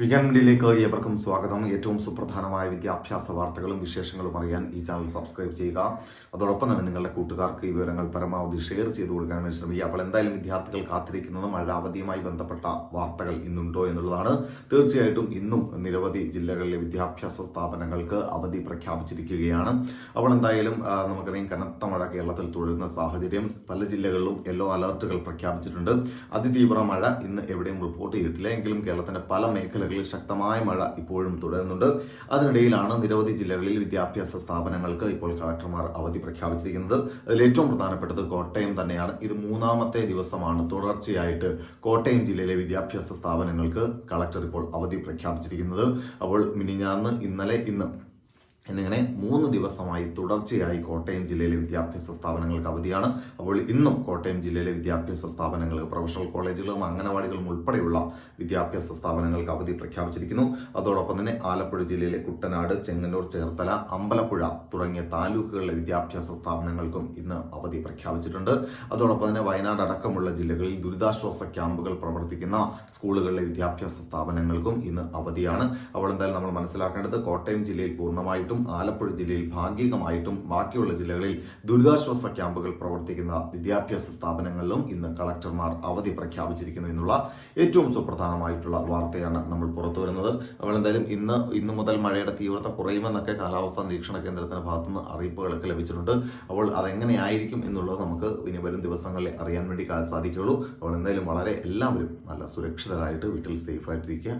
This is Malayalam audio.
വീക്കെൻഡിലേക്ക് ഏവർക്കും സ്വാഗതം. ഏറ്റവും സുപ്രധാനമായ വിദ്യാഭ്യാസ വാർത്തകളും വിശേഷങ്ങളും അറിയാൻ ഈ ചാനൽ സബ്സ്ക്രൈബ് ചെയ്യുക. അതോടൊപ്പം തന്നെ നിങ്ങളുടെ കൂട്ടുകാർക്ക് ഈ വിവരങ്ങൾ പരമാവധി ഷെയർ ചെയ്തു കൊടുക്കാൻ വേണ്ടി ശ്രമിക്കുക. അപ്പോൾ എന്തായാലും വിദ്യാർത്ഥികൾ കാത്തിരിക്കുന്നത് മഴ അവധിയുമായി ബന്ധപ്പെട്ട വാർത്തകൾ ഇന്നുണ്ടോ എന്നുള്ളതാണ്. തീർച്ചയായിട്ടും ഇന്നും നിരവധി ജില്ലകളിലെ വിദ്യാഭ്യാസ സ്ഥാപനങ്ങൾക്ക് അവധി പ്രഖ്യാപിച്ചിരിക്കുകയാണ്. അപ്പോൾ എന്തായാലും നമുക്കറിയാം കനത്ത മഴ കേരളത്തിൽ തുടരുന്ന സാഹചര്യം. പല ജില്ലകളിലും യെല്ലോ അലർട്ടുകൾ പ്രഖ്യാപിച്ചിട്ടുണ്ട്. അതിതീവ്ര മഴ ഇന്ന് എവിടെയും റിപ്പോർട്ട് ചെയ്തിട്ടില്ല. എങ്കിലും കേരളത്തിന്റെ പല മേഖലകളിൽ ശക്തമായ മഴ ഇപ്പോഴും തുടരുന്നുണ്ട്. അതിനിടയിലാണ് നിരവധി ജില്ലകളിൽ വിദ്യാഭ്യാസ സ്ഥാപനങ്ങൾക്ക് ഇപ്പോൾ കളക്ടർമാർ അവധി പ്രഖ്യാപിച്ചിരിക്കുന്നത്. അതിൽ ഏറ്റവും പ്രധാനപ്പെട്ടത് കോട്ടയം തന്നെയാണ്. ഇത് മൂന്നാമത്തെ ദിവസമാണ് തുടർച്ചയായിട്ട് കോട്ടയം ജില്ലയിലെ വിദ്യാഭ്യാസ സ്ഥാപനങ്ങൾക്ക് കളക്ടർ ഇപ്പോൾ അവധി പ്രഖ്യാപിച്ചിരിക്കുന്നത്. അപ്പോൾ മിനിഞ്ഞാന്ന് ഇന്നലെ ഇന്ന് എന്നിങ്ങനെ മൂന്ന് ദിവസമായി തുടർച്ചയായി കോട്ടയം ജില്ലയിലെ വിദ്യാഭ്യാസ സ്ഥാപനങ്ങൾക്ക് അവധിയാണ്. അപ്പോൾ ഇന്നും കോട്ടയം ജില്ലയിലെ വിദ്യാഭ്യാസ സ്ഥാപനങ്ങൾ പ്രൊഫഷണൽ കോളേജുകളും അംഗനവാടികളും ഉൾപ്പെടെയുള്ള വിദ്യാഭ്യാസ സ്ഥാപനങ്ങൾക്ക് അവധി പ്രഖ്യാപിച്ചിരിക്കുന്നു. അതോടൊപ്പം തന്നെ ആലപ്പുഴ ജില്ലയിലെ കുട്ടനാട് ചെങ്ങന്നൂർ ചേർത്തല അമ്പലപ്പുഴ തുടങ്ങിയ താലൂക്കുകളിലെ വിദ്യാഭ്യാസ സ്ഥാപനങ്ങൾക്കും ഇന്ന് അവധി പ്രഖ്യാപിച്ചിട്ടുണ്ട്. അതോടൊപ്പം തന്നെ വയനാട് അടക്കമുള്ള ജില്ലകളിൽ ദുരിതാശ്വാസ ക്യാമ്പുകൾ പ്രവർത്തിക്കുന്ന സ്കൂളുകളിലെ വിദ്യാഭ്യാസ സ്ഥാപനങ്ങൾക്കും ഇന്ന് അവധിയാണ്. അപ്പോൾ എന്തായാലും നമ്മൾ മനസ്സിലാക്കേണ്ടത് കോട്ടയം ജില്ലയിൽ പൂർണമായിട്ടും ആലപ്പുഴ ജില്ലയിൽ ഭാഗികമായിട്ടും ബാക്കിയുള്ള ജില്ലകളിൽ ദുരിതാശ്വാസ ക്യാമ്പുകൾ പ്രവർത്തിക്കുന്ന വിദ്യാഭ്യാസ സ്ഥാപനങ്ങളിലും ഇന്ന് കളക്ടർമാർ അവധി പ്രഖ്യാപിച്ചിരിക്കുന്നു എന്നുള്ള ഏറ്റവും സുപ്രധാനമായിട്ടുള്ള വാർത്തയാണ് നമ്മൾ പുറത്തു വരുന്നത്. അപ്പോൾ എന്തായാലും ഇന്ന് ഇന്ന് മുതൽ മഴയുടെ തീവ്രത കുറയുമെന്നൊക്കെ കാലാവസ്ഥാ നിരീക്ഷണ കേന്ദ്രത്തിന്റെ ഭാഗത്തുനിന്ന് അറിയിപ്പുകളൊക്കെ ലഭിച്ചിട്ടുണ്ട്. അപ്പോൾ അതെങ്ങനെയായിരിക്കും എന്നുള്ളത് നമുക്ക് ഇനി വരും ദിവസങ്ങളിൽ അറിയാൻ വേണ്ടി സാധിക്കുകയുള്ളൂ. അപ്പോൾ എന്തായാലും വളരെ എല്ലാവരും നല്ല സുരക്ഷിതരായിട്ട് വീട്ടിൽ സേഫ് ആയിട്ടിരിക്കുക.